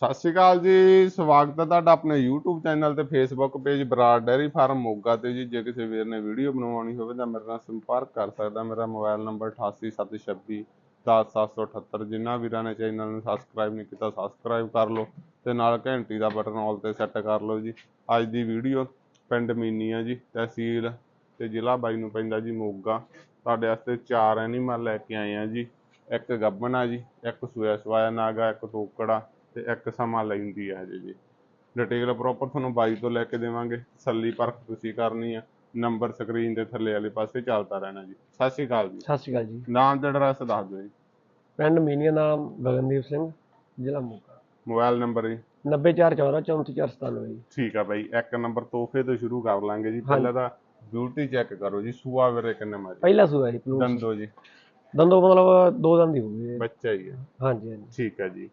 ਸਤਿ ਸ਼੍ਰੀ ਅਕਾਲ ਜੀ, ਸਵਾਗਤ ਹੈ ਤੁਹਾਡਾ ਆਪਣੇ YouTube ਚੈਨਲ ਤੇ Facebook page Brar dairy farm Moga ਤੇ ਜੀ। ਜੇ ਕਿਸੇ ਵੀਰ ਨੇ ਵੀਡੀਓ ਬਣਵਾਉਣੀ ਹੋਵੇ ਤਾਂ ਮੇਰੇ ਨਾਲ ਸੰਪਰਕ ਕਰ ਸਕਦਾ। ਮੇਰਾ ਮੋਬਾਈਲ ਨੰਬਰ 8876 10778 ਜਿਨ੍ਹਾਂ ਵੀਰਾਂ ਨੇ ਚੈਨਲ ਨੂੰ ਸਬਸਕ੍ਰਾਈਬ ਨਹੀਂ ਕੀਤਾ ਸਬਸਕ੍ਰਾਈਬ ਕਰ ਲਓ ਤੇ ਨਾਲ ਘੰਟੀ ਦਾ ਬਟਨ ਆਲ ਤੇ ਸੈੱਟ ਕਰ ਲਓ ਜੀ। ਅੱਜ ਦੀ ਵੀਡੀਓ ਪਿੰਡ ਮੀਨੀਆ ਜੀ, ਤਹਿਸੀਲ ਤੇ ਜ਼ਿਲ੍ਹਾ ਬਾਈ ਨੂੰ ਪੈਂਦਾ ਜੀ ਮੋਗਾ। ਤੁਹਾਡੇ ਵਾਸਤੇ ਚਾਰ ਐਨੀਮਲ ਲੈ ਕੇ ਆਏ ਆ ਜੀ। ਇੱਕ ਗੱਬਣ ਆ ਜੀ, ਇੱਕ ਸੂਆ ਸਵਾਇਆ ਨਾਗਾ, ਇੱਕ ਤੋਕੜਾ ਤੇ ਇੱਕ ਸਮਾਂ ਲੈਂਦੀ ਆ ਹਜੇ ਜੀ ਡਿਟੇਲ ਪ੍ਰੋਪਰ ਤੁਹਾਨੂੰ ਬਾਈ ਤੋਂ ਲੈ ਕੇ ਦੇਵਾਂਗੇ। ਤਸੱਲੀ ਪਰਖ ਤੁਸੀਂ ਕਰਨੀ ਆ। ਨੰਬਰ ਸਕਰੀਨ ਦੇ ਥੱਲੇ ਵਾਲੇ ਪਾਸੇ ਚੱਲਦਾ ਰਹਿਣਾ ਜੀ। ਸਤਿ ਸ਼੍ਰੀ ਅਕਾਲ ਜੀ। ਸਤਿ ਸ਼੍ਰੀ ਅਕਾਲ ਜੀ। ਨਾਮ ਤੇ ਐਡਰੈਸ ਦੱਸ ਦਿਓ ਜੀ। ਪਿੰਡ ਮੀਨੀਆ ਨਾਮ ਗਗਨਦੀਪ ਸਿੰਘ ਜ਼ਿਲ੍ਹਾ ਮੋਗਾ। ਮੋਬਾਈਲ ਨੰਬਰ ਜੀ। 90414 34497 ਜੀ। ਠੀਕ ਆ ਬਾਈ। ਇੱਕ ਨੰਬਰ ਤੋਹਫੇ ਤੋਂ ਸ਼ੁਰੂ ਕਰ ਲਾਂਗੇ ਜੀ। ਪਹਿਲਾਂ ਤਾਂ ਬਿਊਟੀ ਚੈੱਕ ਕਰੋ ਜੀ। ਸੂਆ ਵੀਰੇ ਕਿੰਨੇ ਮਾਰੀ? ਪਹਿਲਾ ਸੂਆ ਜੀ ਦੰਦੋ ਜੀ। ਦੰਦੋ ਮਤਲਬ ਦੋ ਦੰਦ ਹੀ ਹੋ ਗਏ ਬੱਚਾ ਹੀ ਹੈ ਹਾਂਜੀ ਹਾਂਜੀ। ਠੀਕ ਹੈ ਜੀ।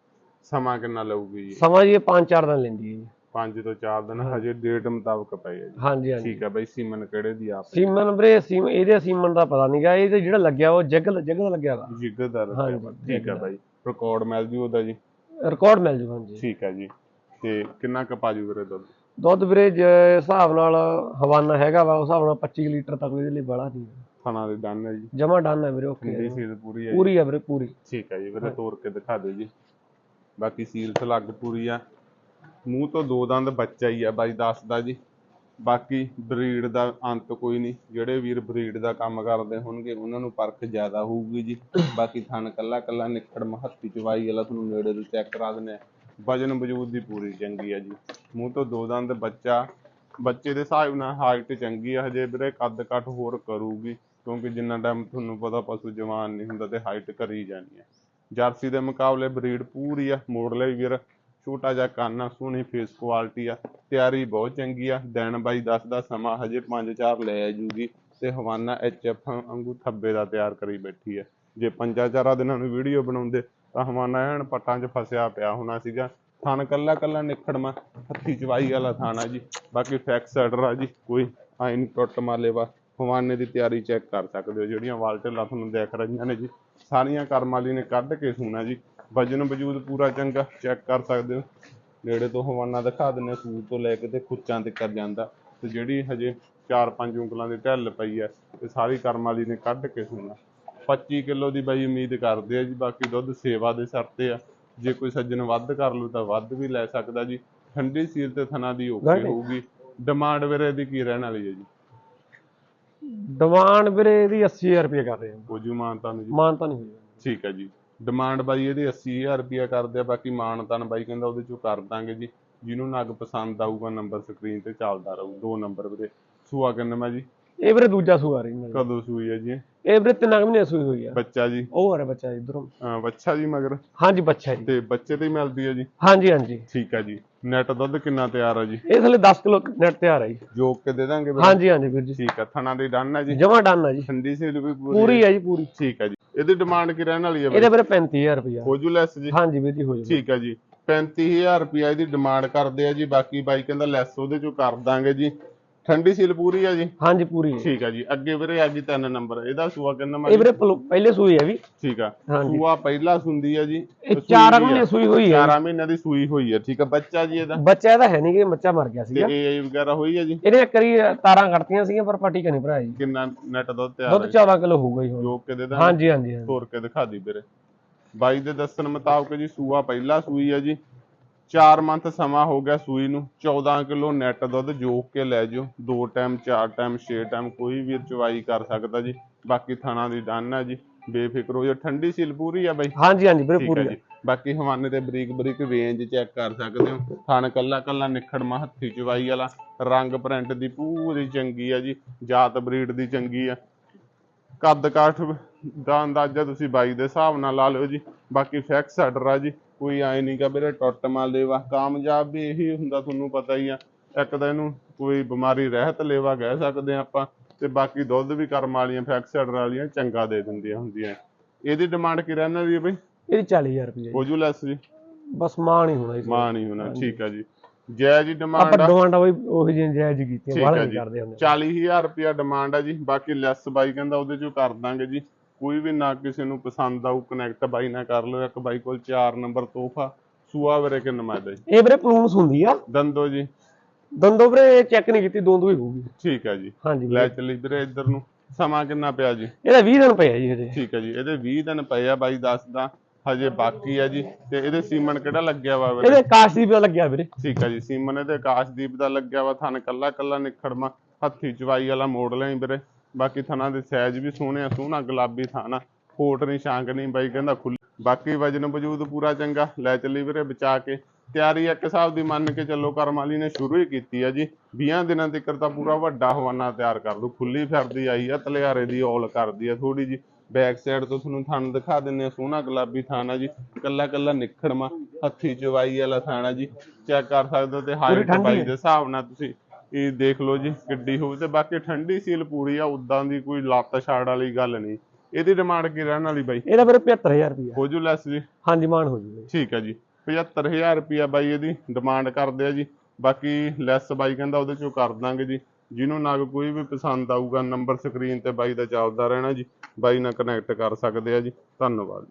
ਸਮਾਂ ਕਿੰਨਾ ਲਊਗੀ ਜੀ? ਸਮਾਂ ਜੀ ਇਹ ਪੰਜ ਚਾਰ ਦਿਨ ਲੈਂਦੀ ਹੈ ਜੀ। 5 ਤੋਂ 4 ਦਿਨ ਹਜੇ ਡੇਟ ਮੁਤਾਬਕ ਪਏ ਆ ਜੀ। ਹਾਂਜੀ ਹਾਂਜੀ। ਠੀਕ ਹੈ ਬਾਈ ਸੀਮਨ ਕਿਹੜੇ ਦੀ ਆਪ ਸੀਮਨ ਵੀਰੇ ਸੀਮ ਇਹਦੇ ਸੀਮਨ ਦਾ ਪਤਾ ਨਹੀਂਗਾ ਇਹ ਤੇ ਜਿਹੜਾ ਲੱਗਿਆ ਉਹ ਜਗਲ ਜਗਲ ਲੱਗਿਆ ਵਾ। ਜਿੱਗਰ ਦਾ ਰੱਖਿਆ ਹਾਂਜੀ। ਠੀਕ ਹੈ ਬਾਈ ਰਿਕਾਰਡ ਮਿਲ ਜੂ ਉਹਦਾ ਜੀ। ਰਿਕਾਰਡ ਮਿਲ ਜੂ ਹਾਂਜੀ। ਠੀਕ ਹੈ ਜੀ। ਤੇ ਕਿੰਨਾ ਕੁ ਪਾ ਜੂ ਵੀਰੇ ਦੁੱਧ? ਦੁੱਧ ਵੀਰੇ ਜੇ ਹਿਸਾਬ ਨਾਲ ਹਵਾਨਾ ਹੈਗਾ ਵਾ ਉਸ ਹਿਸਾਬ ਨਾਲ 25 ਲੀਟਰ ਤੱਕ ਇਹਦੇ ਲਈ ਬੜਾ ਨਹੀਂ ਥਣਾ ਦੇ ਦੰਨ ਹੈ ਜੀ। ਜਮਾ ਡਨ ਹੈ ਵੀਰੇ ਓਕੇ। ਠੰਡੀ ਸੀਲ ਪੂਰੀ ਹੈ ਜੀ। ਪੂਰੀ ਹੈ ਵੀਰੇ ਪੂਰੀ। ਠੀਕ ਹੈ ਜੀ ਵੀਰੇ ਤੋੜ ਕੇ ਦਿਖਾ ਦਿਓ ਜੀ। ਬਾਕੀ ਸੀਲ ਸਲੱਗ ਪੂਰੀ ਆ। ਮੂੰਹ ਤੋਂ ਦੋ ਦੰਦ ਬੱਚਾ ਹੀ ਆ ਬਾਈ, ਦੱਸਦਾ ਜੀ। ਬਾਕੀ ਬਰੀਡ ਦਾ ਅੰਤ ਕੋਈ ਨਹੀਂ। ਜਿਹੜੇ ਵੀਰ ਬਰੀਡ ਦਾ ਕੰਮ ਕਰਦੇ ਹੋਣਗੇ, ਉਹਨਾਂ ਨੂੰ ਪਰਖ ਜ਼ਿਆਦਾ ਹੋਊਗੀ ਜੀ। ਬਾਕੀ ਥਣ ਕੱਲਾ ਕੱਲਾ ਨਿੱਖੜ ਮਹੱਤੀ ਚਵਾਈ ਵਾਲਾ ਤੁਹਾਨੂੰ ਨੇੜੇ ਤੋਂ ਚੈੱਕ ਕਰਾ ਦਿੰਦੇ ਆ। ਵਜਨ ਵਜੂਦ ਦੀ ਪੂਰੀ ਚੰਗੀ ਆ ਜੀ। ਮੂੰਹ ਤੋਂ ਦੋ ਦੰਦ ਬੱਚਾ, ਬੱਚੇ ਦੇ ਹਿਸਾਬ ਨਾਲ ਹਾਈਟ ਚੰਗੀ ਆ ਹਜੇ ਵੀਰੇ, ਕੱਦ ਕੱਟ ਹੋਰ ਕਰੂਗੀ। ਕਿਉਂਕਿ ਜਿੰਨਾ ਟਾਈਮ ਤੁਹਾਨੂੰ ਪਤਾ ਪਸ਼ੂ ਜਵਾਨ ਨਹੀਂ ਹੁੰਦਾ ਤੇ ਹਾਈਟ ਕਰੀ ਜਾਣੀ ਹੈ ਜਰਸੀ ਦੇ ਮੁਕਾਬਲੇ ਬਰੀਡ ਪੂਰੀ ਆ, ਮੋੜ ਵੀਰ। ਛੋਟਾ ਜਿਹਾ ਕੰਨ ਆ, ਸੋਹਣੀ ਫੇਸ ਕੁਆਲਿਟੀ ਆ, ਤਿਆਰੀ ਬਹੁਤ ਚੰਗੀ ਆ। ਦਿਨ ਬਾਈ ਦੱਸਦਾ ਸਮਾਂ, ਹਜੇ 5-4 ਲੈ ਜੂਗੀ ਤੇ ਹਵਾਨਾ ਐਚਐਫ ਵਾਂਗੂ ਥੱਬੇ ਦਾ ਤਿਆਰ ਕਰੀ ਬੈਠੀ ਆ। ਜੇ ਪੰਜਾਂ ਚਾਰਾਂ ਦਿਨਾਂ ਨੂੰ ਵੀਡੀਓ ਬਣਾਉਂਦੇ, ਤਾਂ ਹਵਾਨਾ ਐਨ ਪੱਟਾਂ 'ਚ ਫਸਿਆ ਪਿਆ ਹੋਣਾ ਸੀਗਾ। ਥਣ ਕੱਲਾ ਕੱਲਾ ਨਿਖੜਮਾ ਹੱਥੀ ਚਵਾਈ ਵਾਲਾ ਥਾਣਾ ਜੀ। ਬਾਕੀ ਫੈਕਸ ਆਰਡਰ ਆ ਜੀ, ਕੋਈ ਆਈ ਟੁੱਟ ਮਾਲੇ ਵਾ। ਹਵਾਨੇ ਦੀ ਤਿਆਰੀ ਚੈੱਕ ਕਰ ਸਕਦੇ ਹੋ, ਜਿਹੜੀਆਂ ਵਾਲਟੇਲਾਂ ਤੁਹਾਨੂੰ ਦੇਖ ਰਹੀਆਂ ਨੇ ਜੀ। ਸਾਰੀਆਂ ਕਰਮ ਵਾਲੀ ਨੇ ਕੱਢ ਕੇ ਸੂਣਾ ਜੀ। ਵਜਨ ਵਜੂਦ ਪੂਰਾ ਚੰਗਾ ਚੈੱਕ ਕਰ ਸਕਦੇ ਹੋ। ਨੇੜੇ ਤੋਂ ਹਵਾਨਾ ਦਿਖਾ ਦਿੰਨੇ ਸੂਰ ਤੋਂ ਲੈ ਕੇ ਤੇ ਖੁੱਚਾਂ ਤੇ ਕਰ ਜਾਂਦਾ। ਤੇ ਜਿਹੜੀ ਹਜੇ 4-5 ਉਂਗਲਾਂ ਦੀ ਢਿੱਲ ਪਈ ਹੈ ਤੇ ਸਾਰੀ ਕਰਮ ਵਾਲੀ ਨੇ ਕੱਢ ਕੇ ਸੂਣਾ। 25 ਕਿਲੋ ਦੀ ਬਾਈ ਉਮੀਦ ਕਰਦੇ ਆ ਜੀ ਬਾਕੀ ਦੁੱਧ ਸੇਵਾ ਦੇ ਸਿਰ ਤੇ ਆ। ਜੇ ਕੋਈ ਸੱਜਣ ਵੱਧ ਕਰ ਲੂ ਤਾਂ ਵੱਧ ਵੀ ਲੈ ਸਕਦਾ ਜੀ। ਠੰਡੀ ਸੀਲ ਤੇ ਥਣਾ ਦੀ ਓਕੇ. ਹੋਊਗੀ। ਡਿਮਾਂਡ ਵੀਰੇ ਦੀ ਕੀ ਰਹਿਣ ਵਾਲੀ ਹੈ ਜੀ? ਡਿਮਾਂਡ ਵੀਰੇ ਇਹਦੀ 80000 ਰੁਪਏ ਕਰ ਰਹੇ ਹਾਂ ਜੀ ਮਾਨ ਤਾਂ ਨਹੀਂ ਹੋਈ। ਠੀਕ ਹੈ ਜੀ। ਡਿਮਾਂਡ ਬਾਈ ਇਹਦੀ 80000 ਰੁਪਿਆ ਕਰਦੇ ਆ ਬਾਕੀ ਮਾਨ ਤਾਨ ਬਾਈ ਕਹਿੰਦਾ ਉਹਦੇ ਚੋਂ ਕਰ ਦਾਂਗੇ ਜੀ। ਜਿਹਨੂੰ ਨਗ ਪਸੰਦ ਆਊਗਾ ਨੰਬਰ ਸਕਰੀਨ ਤੇ ਚੱਲਦਾ ਰਹੂ। ਦੋ ਨੰਬਰ ਵੀਰੇ। ਸੂਆ ਕਿੰਨਾ ਮੈਂ ਜੀ? ਇਹ ਵੀਰੇ ਦੂਜਾ ਸੂਆ ਰਹੀ ਨਾਲ ਕਦੋਂ ਸੂਈ ਹੈ ਜੀ ਇਹ? ਇਹ ਵੀਰੇ ਤਿੰਨ ਕੁ ਮਹੀਨੇ ਸੂਈ ਹੋਈ ਆ। ਬੱਚਾ ਜੀ? ਉਹ ਆ ਰਿਹਾ ਬੱਚਾ ਇਧਰੋਂ। ਅਹ ਬੱਚਾ ਜੀ ਮਗਰ। ਹਾਂਜੀ ਬੱਚਾ ਜੀ। ਤੇ ਬੱਚੇ ਤੇ ਹੀ ਮਿਲਦੀ ਹੈ ਜੀ? ਹਾਂਜੀ ਹਾਂਜੀ। ਠੀਕ ਹੈ ਜੀ। ਨੈਟ ਦੁੱਧ ਕਿੰਨਾ ਤਿਆਰ ਹੈ ਜੀ? ਇਹ ਥਲੇ 10 ਕਿਲੋ ਨੈਟ ਤੇ ਆ ਰਹੀ ਜੋਕ ਕੇ ਦੇ ਦਾਂਗੇ ਹਾਂਜੀ ਹਾਂਜੀ ਵੀਰ ਜੀ। ਠੀਕ ਹੈ ਥਣਾ ਦੀ ਡਨ ਹੈ ਜੀ? ਜਮਾ ਡਨ ਆ ਜੀ। ਠੰਡੀ ਸੀਲ ਵੀ ਪੂਰੀ? ਪੂਰੀ ਹੈ ਜੀ ਪੂਰੀ। ਠੀਕ ਹੈ ਜੀ। ਇਹਦੀ ਡਿਮਾਂਡ ਕੀ ਰਹਿਣ ਵਾਲੀ ਹੈ ਬਾਈ ਇਹਦੇ ਵੀਰੇ? 35000 ਰੁਪਇਆ ਹੋਜੂ ਲੈਸ ਜੀ? ਹਾਂਜੀ ਵੀਰ ਜੀ ਹੋ ਜਾਊਗਾ ਠੀਕ ਹੈ ਜੀ। 35000 ਰੁਪਿਆ ਇਹਦੀ ਡਿਮਾਂਡ ਕਰਦੇ ਆ ਜੀ। ਬਾਕੀ ਬਾਈ ਕਹਿੰਦਾ ਲੈਸ ਉਹਦੇ ਚੋਂ ਕਰ ਦਾਂਗੇ ਜੀ। ਠੰਡੀ ਸੀਲ ਪੂਰੀ ਆ ਜੀ? ਹਾਂਜੀ ਪੂਰੀ ਹੈ ਠੀਕ ਆ ਜੀ। ਅੱਗੇ ਵੀਰੇ ਆ ਗਈ ਤਿੰਨ ਨੰਬਰ। ਇਹਦਾ ਸੂਆ ਕਿੰਨਾ ਇਹ ਮਾਰੀ ਵੀਰੇ ਪਲੋ- ਪਹਿਲੇ ਸੂਈ ਹੈ ਵੀ। ਠੀਕ ਆ। ਹਾਂਜੀ। ਸੂਆ ਪਹਿਲਾ ਸੁੰਦੀ ਆ ਜੀ। ਇਹ 4 ਮਹੀਨੇ ਸੂਈ ਹੋਈ ਹੈ 4 ਮਹੀਨਿਆਂ ਦੀ ਸੂਈ ਹੋਈ ਆ। ਠੀਕ ਆ। ਬੱਚਾ ਜੀ ਇਹਦਾ? ਬੱਚਾ ਇਹਦਾ ਹੈ ਨਹੀਂ ਕਿ ਬੱਚਾ ਮਰ ਗਿਆ ਤੇ ਸੀਗਾ। ਏ ਵਗੈਰਾ ਹੋਈ ਆ ਜੀ? ਇਹਨੇ ਇੱਕ ਵਾਰੀ ਤਾਰਾਂ ਕੱਟਤੀਆਂ ਸੀਗੀਆਂ ਪਰ ਪੱਟੀ ਕਨੀ ਭਰਾ ਜੀ। ਕਿੰਨਾ ਨੈਟ ਦੁੱਧ ਤਿਆਰ ਦੁੱਧ 14 ਕਿਲੋ ਹੋਊਗਾ ਹੀ ਹੁਣ। ਜੋਕ ਕੇ ਦੇ ਦਾਂ ਹਾਂਜੀ ਹਾਂਜੀ ਹਾਂਜੀ। ਤੋਰ ਕੇ ਦਿਖਾ ਦੀ ਵੀਰੇ। ਬਾਈ ਦੇ ਦੱਸਣ ਮੁਤਾਬਕ ਜੀ ਸੂਆ ਪਹਿਲਾ ਸੂਈ ਆ ਜੀ। 4 ਮੰਥ ਸਮਾਂ ਹੋ ਗਿਆ ਸੂਈ ਨੂੰ। 14 ਕਿਲੋ ਨੈਟ ਦੁੱਧ ਜੋਕ ਕੇ ਲੈ ਜਿਓ। ਦੋ ਟਾਈਮ ਚਾਰ ਟਾਈਮ ਛੇ ਟਾਈਮ ਕੋਈ ਵੀ ਚਵਾਈ ਕਰ ਸਕਦਾ ਜੀ। ਬਾਕੀ ਥਾਣਾ ਦੀ ਡਨ ਆ ਜੀ। ਬੇਫਿਕਰ ਹੋ ਜਾ ਠੰਡੀ ਸੀਲ ਪੂਰੀ ਆ ਬਾਈ? ਹਾਂਜੀ ਹਾਂਜੀ ਵੀਰੇ ਪੂਰੀ ਹੈ ਜੀ। ਬਾਕੀ ਹਵਾਨੇ ਤੇ ਬਰੀਕ ਬਰੀਕ ਵੇਂਜ ਚੈੱਕ ਕਰ ਸਕਦੇ ਹੋ। ਥਣ ਕੱਲਾ ਕੱਲਾ ਨਿਖੜਮਾ ਹੱਥੀ ਚਵਾਈ ਵਾਲਾ। ਰੰਗ ਪ੍ਰਿੰਟ ਦੀ ਪੂਰੀ ਚੰਗੀ ਆ ਜੀ। ਜਾਤ ਬਰੀਡ ਦੀ ਚੰਗੀ ਆ। ਕੱਦ ਕਾਠ ਦਾ ਅੰਦਾਜ਼ਾ ਤੁਸੀਂ ਬਾਈ ਦੇ ਹਿਸਾਬ ਨਾਲ ਲਾ ਲਿਓ ਜੀ। ਬਾਕੀ ਫੈਕਸ ਆਰਡਰ ਆ ਜੀ। ਕੋਈ ਆਏ ਨਹੀਂ ਕਿ ਵੀਰੇ ਟੁੱਟ ਮਾਲ ਲੇਵਾ ਕਾਮਯਾਬ ਵੀ ਇਹੀ ਹੁੰਦਾ ਤੁਹਾਨੂੰ ਪਤਾ ਹੀ ਆ। ਇੱਕ ਤਾਂ ਇਹਨੂੰ ਕੋਈ ਬਿਮਾਰੀ ਰਹਿਤ ਲੇਵਾ ਕਹਿ ਸਕਦੇ ਆ ਆਪਾਂ ਤੇ ਬਾਕੀ ਦੁੱਧ ਵੀ ਕਰਮ ਵਾਲੀਆਂ ਫੈਕਸ ਆਰਡਰ ਵਾਲੀਆਂ ਚੰਗਾ ਦੇ ਦਿੰਦੀਆਂ ਹੁੰਦੀਆਂ। ਇਹਦੀ ਡਿਮਾਂਡ ਕੀ ਰਹਿਣ ਵਾਲੀ ਹੈ ਬਈ? ਇਹਦੀ 40000 ਰੁਪਏ ਹੋ ਜੂ। ਲੈਸ ਜੀ। ਬਸ ਮਾਂ ਨਹੀਂ ਹੋਣਾ ਇਸ ਮਾਂ ਨਹੀਂ ਹੋਣਾ ਠੀਕ ਹੈ ਜੀ। ਜੈ ਜੀ ਡਿਮਾਂਡ ਆਪਾਂ ਆ। ਡਿਮਾਂਡਾਂ ਬਈ ਉਹੀ ਜਿਹੀ ਜਾਇਜ਼ ਬਾਹਰ ਹੈ ਨਹੀਂ ਜੀ। ਕਰਦੇ ਹੁੰਦੇ। 40000 ਰੁਪਿਆ ਡਿਮਾਂਡ ਆ ਜੀ। ਬਾਕੀ ਲੈਸ ਬਾਈ ਕਹਿੰਦਾ ਉਹਦੇ ਚੋਂ ਕਰ ਦਾਂਗੇ ਜੀ। ਕੋਈ ਵੀ ਨਾ ਕਿਸੇ ਨੂੰ ਪਸੰਦ ਆਊ ਕਨੈਕਟ ਬਾਈ ਨਾਲ ਕਰ ਲਓ ਇੱਕ ਬਾਈ ਕੋਲ 4 ਨੰਬਰ ਤੋਹਫਾ ਸੂਆ ਵੀਰੇ ਕਿੰਨਾ ਮਾਦਾ ਜੀ? ਇਹ ਵੀਰੇ ਪਲੂਨਸ ਹੁੰਦੀ ਆ। ਦੰਦੋ ਜੀ। ਦੰਦੋ ਵੀਰੇ ਚੈੱਕ ਨਹੀਂ ਕੀਤੀ ਦੋਂਦੋ ਹੀ ਹੋਊਗੀ। ਠੀਕ ਹੈ ਜੀ। ਹਾਂਜੀ ਲੈ। ਚੱਲੀ ਵੀਰੇ ਇੱਧਰ ਨੂੰ। ਸਮਾਂ ਕਿੰਨਾ ਪਿਆ ਜੀ? ਇਹਦਾ 20 ਦਿਨ ਪਿਆ ਜੀ ਹਜੇ। ਠੀਕ ਹੈ ਜੀ ਇਹਦੇ 20 ਦਿਨ ਪਏ ਆ ਬਾਈ ਦੱਸਦਾ ਹਜੇ ਬਾਕੀ ਆ ਜੀ। ਤੇ ਇਹਦੇ ਸੀਮਨ ਕਿਹੜਾ ਲੱਗਿਆ ਵਾ ਵੀਰੇ? ਇਹਦੇ ਕਾਸ਼ਦੀਪ ਦਾ ਲੱਗਿਆ ਵੀਰੇ। ਠੀਕ ਹੈ ਜੀ ਸੀਮਨ ਇਹਦੇ ਆਕਾਸ਼ਦੀਪ ਦਾ ਲੱਗਿਆ ਵਾ। ਥਣ ਕੱਲਾ ਕੱਲਾ ਨਿਖੜਮਾ ਹੱਥੀ ਚਵਾਈ ਵਾਲਾ ਮੋੜ ਲਈ ਵੀਰੇ। ਬਾਕੀ ਥਣਾ ਦੇ ਸਾਈਜ਼ ਵੀ ਸੋਹਣੇ ਆ ਸੋਹਣਾ ਗੁਲਾਬੀ ਥਾਣਾ ਕੋਟ ਨਹੀਂ ਸ਼ਾਂਕ ਨਹੀਂ ਬਾਈ ਕਹਿੰਦਾ ਖੁੱਲ ਬਾਕੀ ਵਜਨ ਵਜੂਦ ਪੂਰਾ ਚੰਗਾ ਲੈ ਚੱਲੀ ਵੀਰੇ ਬਚਾ ਕੇ। ਤਿਆਰੀ ਇੱਕ ਹਿਸਾਬ ਦੀ ਮੰਨ ਕੇ ਚੱਲੋ ਕਰਮ ਵਾਲੀ ਨੇ ਸ਼ੁਰੂ ਹੀ ਕੀਤੀ ਆ ਜੀ। 20 ਦਿਨਾਂ ਤੱਕ ਤਾਂ ਪੂਰਾ ਵੱਡਾ ਹਵਾਨਾ ਤਿਆਰ ਕਰ ਦੂ ਖੁੱਲੀ ਫਿਰਦੀ ਆਈ ਆ ਤਲਿਆਰੇ ਦੀ ਔਲ ਕਰਦੀ ਆ ਥੋੜੀ ਜੀ ਬੈਕ ਸਾਈਡ ਤੋਂ ਤੁਹਾਨੂੰ ਥਣ ਦਿਖਾ ਦਿੰਨੇ ਆ ਸੋਹਣਾ ਗੁਲਾਬੀ ਥਾਣ ਜੀ। ਕੱਲਾ ਕੱਲਾ ਨਿਖੜਮਾ ਹੱਥੀ ਚਵਾਈ ਵਾਲਾ ਥਾਣ ਜੀ। ਚੈੱਕ ਕਰ ਸਕਦੇ ਹੋ ਤੇ ਹਾਈਟ ਬਾਈ। ਦੇ ਹਿਸਾਬ ਨਾਲ ਤੁਸੀਂ ਇਹ ਦੇਖ ਲਓ ਜੀ ਕਿੱਡੀ ਹੋਊ ਤੇ ਬਾਕੀ ਠੰਡੀ ਸੀਲ ਪੂਰੀ ਆ ਉਦਾਂ ਦੀ ਕੋਈ ਲੱਤ ਛਾੜ ਵਾਲੀ ਗੱਲ ਨਹੀਂ। ਇਹਦੀ ਡਿਮਾਂਡ ਕੀ ਰਹਿਣ ਵਾਲੀ ਬਾਈ? ਇਹਦਾ ਵੀਰੇ 75000 ਰੁਪਇਆ ਹੋ ਜੂ ਲੈਸ ਜੀ? ਹਾਂਜੀ ਮਾਨ ਹੋ ਜੂਗਾ ਠੀਕ ਹੈ ਜੀ 75000 ਰੁਪਿਆ ਬਾਈ ਇਹਦੀ ਡਿਮਾਂਡ ਕਰਦੇ ਆ ਜੀ। ਬਾਕੀ ਲੈਸ ਬਾਈ ਕਹਿੰਦਾ ਉਹਦੇ ਚੋਂ ਕਰ ਦਾਂਗੇ ਜੀ। ਜਿਹਨੂੰ ਨਗ ਕੋਈ ਵੀ ਪਸੰਦ ਆਊਗਾ ਨੰਬਰ ਸਕਰੀਨ ਤੇ ਬਾਈ ਦਾ ਚੱਲਦਾ ਰਹਿਣਾ ਜੀ। ਬਾਈ ਨਾਲ ਕਨੈਕਟ ਕਰ ਸਕਦੇ ਆ ਜੀ। ਧੰਨਵਾਦ।